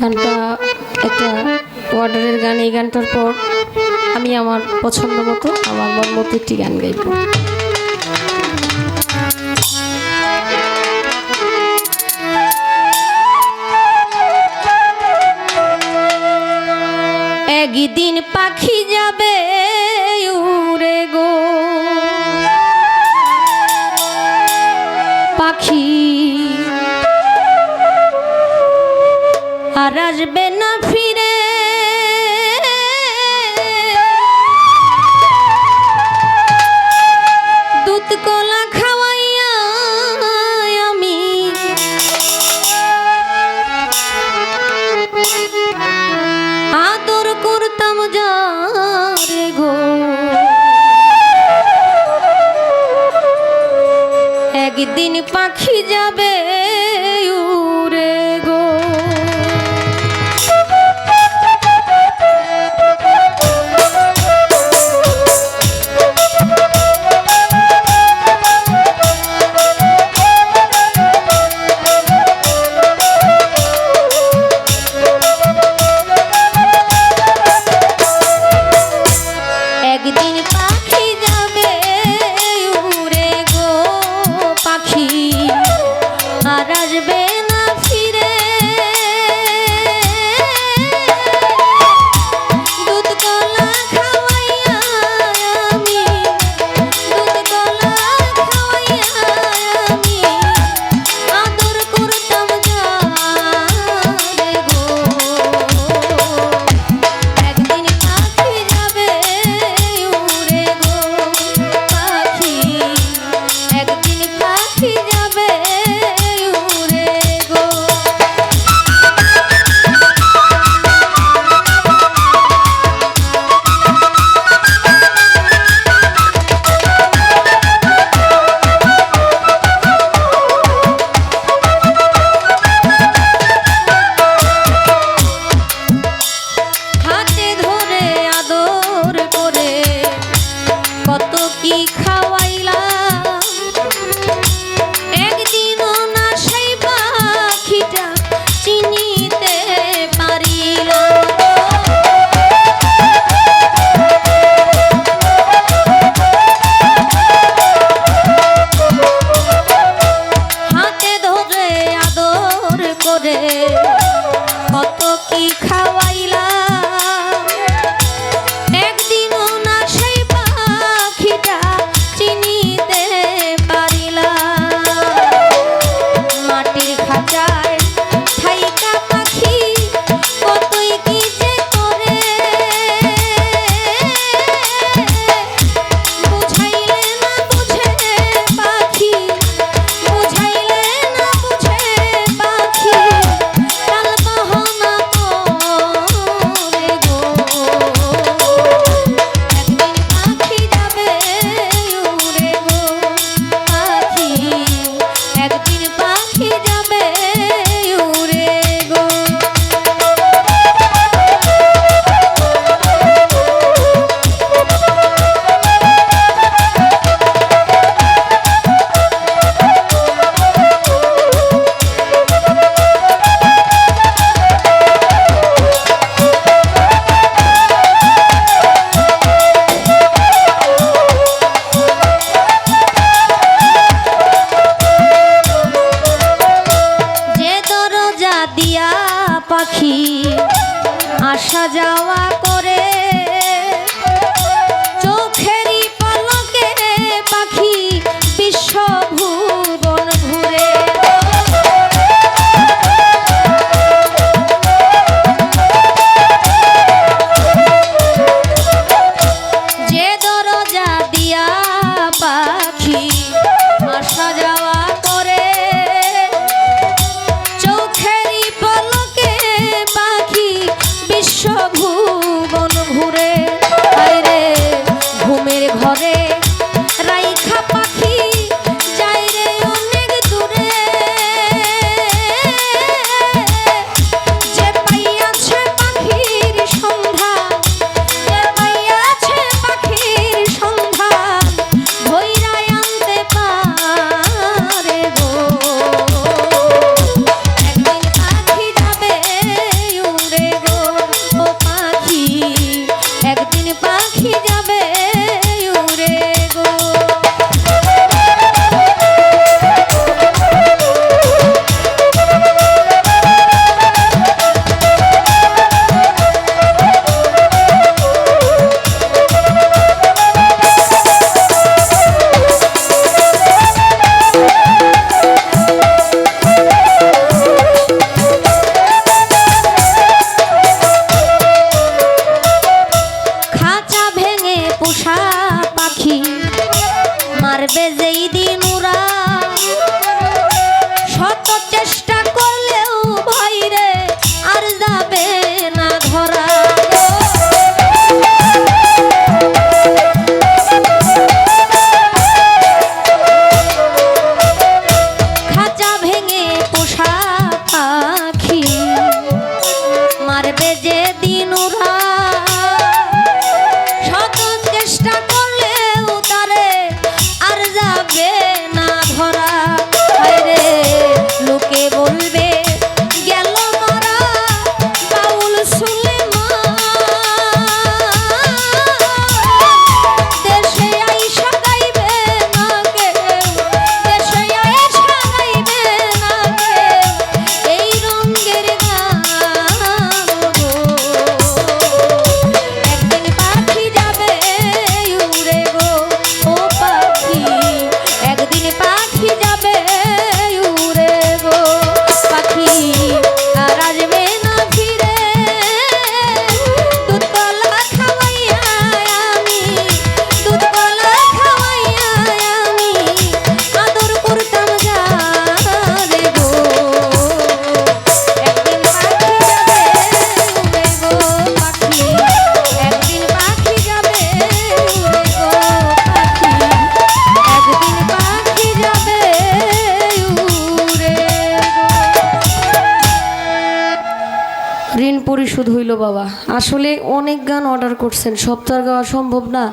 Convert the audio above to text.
গানটা একটা ওয়ার্ডারের গান, এই গানটার পর আমি আমার পছন্দ মতো আমার মন মতো একটি গান গাইব। একদিন পাখি যাবে উড়ে গো। পাখি been pas. করে কত কি খাওয়াইলা আসা যাওয়া যেই দিন ঋণ পরিশোধ হইল বাবা। আসলে অনেক গান অর্ডার করছেন। সব গাওয়া সম্ভব না।